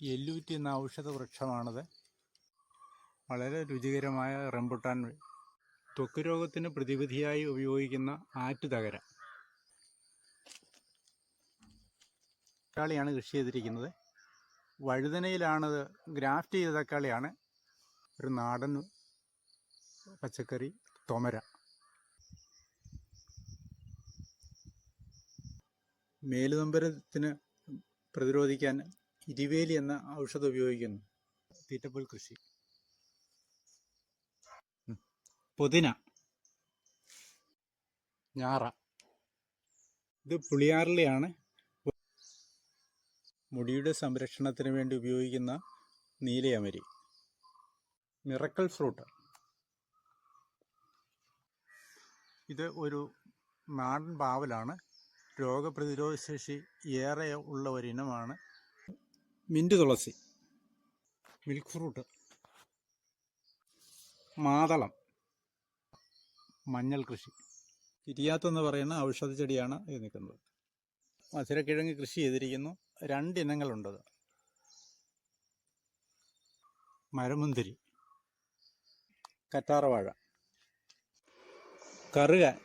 എല്ലൂറ്റി എന്ന ഔഷധ വൃക്ഷമാണത്. വളരെ രുചികരമായ റംബുട്ടാൻ ത്വക്ക് രോഗത്തിന് പ്രതിവിധിയായി ഉപയോഗിക്കുന്ന ആറ്റുതകര തക്കാളിയാണ് കൃഷി ചെയ്തിരിക്കുന്നത്. വഴുതനയിലാണത് ഗ്രാഫ്റ്റ് ചെയ്ത തക്കാളിയാണ്. ഒരു നാടൻ പച്ചക്കറി തൊമര. മേലുതമ്പരത്തിന് പ്രതിരോധിക്കാൻ ഇരുവേലി എന്ന ഔഷധം ഉപയോഗിക്കുന്നു. തീറ്റപ്പുൽ കൃഷി. പുതിന. ഞാറ. ഇത് പുളിയാറിലെയാണ് മുടിയുടെ സംരക്ഷണത്തിന് വേണ്ടി ഉപയോഗിക്കുന്ന നീലയമരി. Miracle fruit. ഇത് ഒരു നാടൻ പാവലാണ്. രോഗപ്രതിരോധ ശേഷി ഏറെ ഉള്ള ഒരിനമാണ്. മിന്റ് തുളസി. Milk fruit. മാതളം. മഞ്ഞൾ കൃഷി. കിരിയാത്തെന്ന് പറയുന്ന ഔഷധ ചെടിയാണ് ഇത് നിൽക്കുന്നത്. മധുരക്കിഴങ്ങ് കൃഷി ചെയ്തിരിക്കുന്നു. രണ്ടിനങ്ങളുണ്ടത് മരമുന്തിരി. കറ്റാറവാഴ കറുക.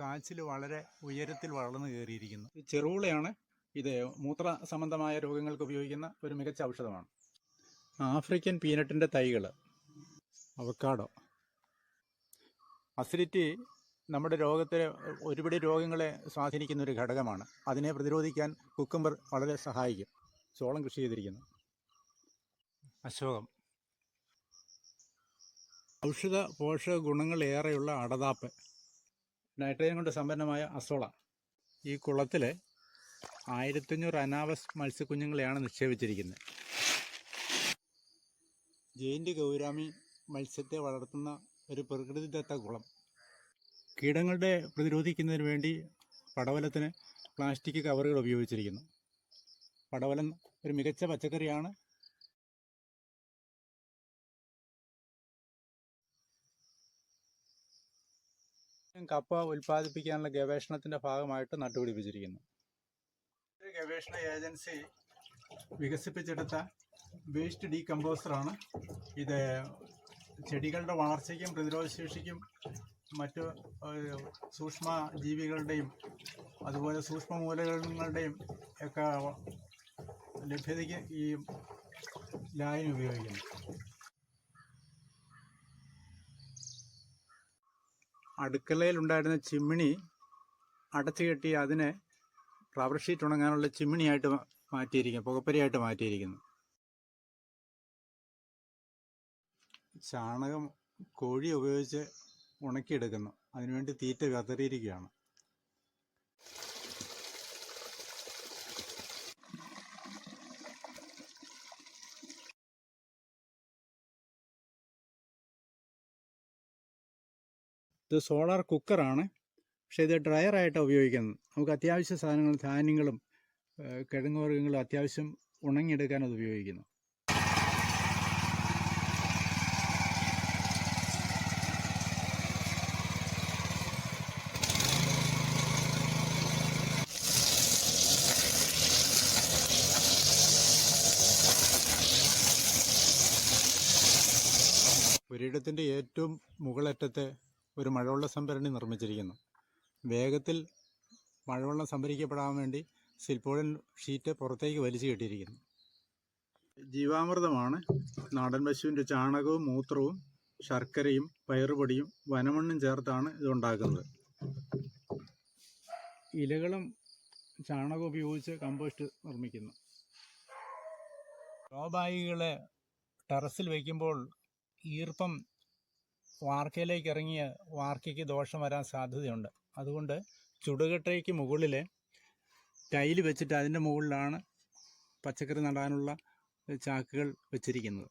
കാച്ചിൽ വളരെ ഉയരത്തിൽ വളർന്നു കയറിയിരിക്കുന്നു. ഈ ചെറുവിളയാണ് ഇത് മൂത്ര സംബന്ധമായ രോഗങ്ങൾക്ക് ഉപയോഗിക്കുന്ന ഒരു മികച്ച ഔഷധമാണ്. ആഫ്രിക്കൻ പീനട്ടിന്റെ തൈകൾ അവക്കാടോ. അസിഡിറ്റി നമ്മുടെ രോഗത്തെ ഒരുപടി രോഗങ്ങളെ സ്വാധീനിക്കുന്ന ഒരു ഘടകമാണ്. അതിനെ പ്രതിരോധിക്കാൻ കുക്കുംബർ വളരെ സഹായിക്കും. ചോളം കൃഷി ചെയ്തിരിക്കുന്നു. അശോകം. ഔഷധ പോഷക ഗുണങ്ങൾ ഏറെയുള്ള അടതാപ്പ്. നൈട്രജൻ കൊണ്ട് സമ്പന്നമായ അസോള. ഈ കുളത്തിൽ ആയിരത്തഞ്ഞൂറ് അനാവസ് മത്സ്യക്കുഞ്ഞുങ്ങളെയാണ് നിക്ഷേപിച്ചിരിക്കുന്നത്. ജയിന്റ് ഗൗരാമി മത്സ്യത്തെ വളർത്തുന്ന ഒരു പ്രകൃതിദത്ത കുളം. കീടങ്ങളുടെ പ്രതിരോധിക്കുന്നതിന് വേണ്ടി പടവലത്തിന് പ്ലാസ്റ്റിക് കവറുകൾ ഉപയോഗിച്ചിരിക്കുന്നു. പടവലം ഒരു മികച്ച പച്ചക്കറിയാണ്. കപ്പ ഉൽപ്പാദിപ്പിക്കാനുള്ള ഗവേഷണത്തിന്റെ ഭാഗമായിട്ട് നട്ടുപിടിപ്പിച്ചിരിക്കുന്നു. ഗവേഷണ ഏജൻസി വികസിപ്പിച്ചെടുത്ത വേസ്റ്റ് ഡീകമ്പോസറാണ്. ഇത് ചെടികളുടെ വളർച്ചയ്ക്കും പ്രതിരോധശേഷിക്കും മറ്റു സൂക്ഷ്മ ജീവികളുടെയും അതുപോലെ സൂക്ഷ്മ മൂലകങ്ങളുടെയും ഒക്കെ ലഭ്യതയ്ക്ക് ഈ ലായനി ഉപയോഗിക്കുന്നു. അടുക്കളയിൽ ഉണ്ടായിരുന്ന ചിമ്മിണി അടച്ചു കെട്ടി അതിനെ റബ്ബർ ഷീറ്റ് ഉണങ്ങാനുള്ള ചിമ്മിണിയായിട്ട് മാറ്റിയിരിക്കുന്നു പുകപ്പരിയായിട്ട് മാറ്റിയിരിക്കുന്നു. ചാണകം കോഴി ഉപയോഗിച്ച് ഉണക്കിയെടുക്കുന്നു. അതിനുവേണ്ടി തീറ്റ കതറിയിരിക്കുകയാണ്. ഇത് സോളാർ കുക്കറാണ്. പക്ഷേ ഇത് ഡ്രയറായിട്ടാണ് ഉപയോഗിക്കുന്നത്. നമുക്ക് അത്യാവശ്യ സാധനങ്ങളും ധാന്യങ്ങളും ഏഹ് കിഴങ്ങ് വർഗങ്ങളും അത്യാവശ്യം ഉണങ്ങിയെടുക്കാൻ അത് ഉപയോഗിക്കുന്നു. ഒരിടത്തിന്റെ ഏറ്റവും മുകളറ്റത്തെ ഒരു മഴവെള്ള സംഭരണി നിർമ്മിച്ചിരിക്കുന്നു. വേഗത്തിൽ മഴവെള്ളം സംഭരിക്കപ്പെടാൻ വേണ്ടി സിൽപോളിൻ ഷീറ്റ് പുറത്തേക്ക് വലിച്ചു കെട്ടിയിരിക്കുന്നു. ജീവാമൃതമാണ്. നാടൻ പശുവിന്റെ ചാണകവും മൂത്രവും ശർക്കരയും പയറുപൊടിയും വനമണ്ണും ചേർത്താണ് ഇതുണ്ടാക്കുന്നത്. ഇലകളും ചാണകം ഉപയോഗിച്ച് കമ്പോസ്റ്റ് നിർമ്മിക്കുന്നു. ഗ്രോബായികളെ ടെറസിൽ വയ്ക്കുമ്പോൾ ഈർപ്പം വാർക്കയിലേക്ക് ഇറങ്ങിയ വാർക്കയ്ക്ക് ദോഷം വരാൻ സാധ്യതയുണ്ട്. അതുകൊണ്ട് ചുടുകട്ടയ്ക്ക് മുകളിൽ ടൈൽ വെച്ചിട്ട് അതിന്റെ മുകളിലാണ് പച്ചക്കറി നടാനുള്ള ചാക്കുകൾ വെച്ചിരിക്കുന്നത്.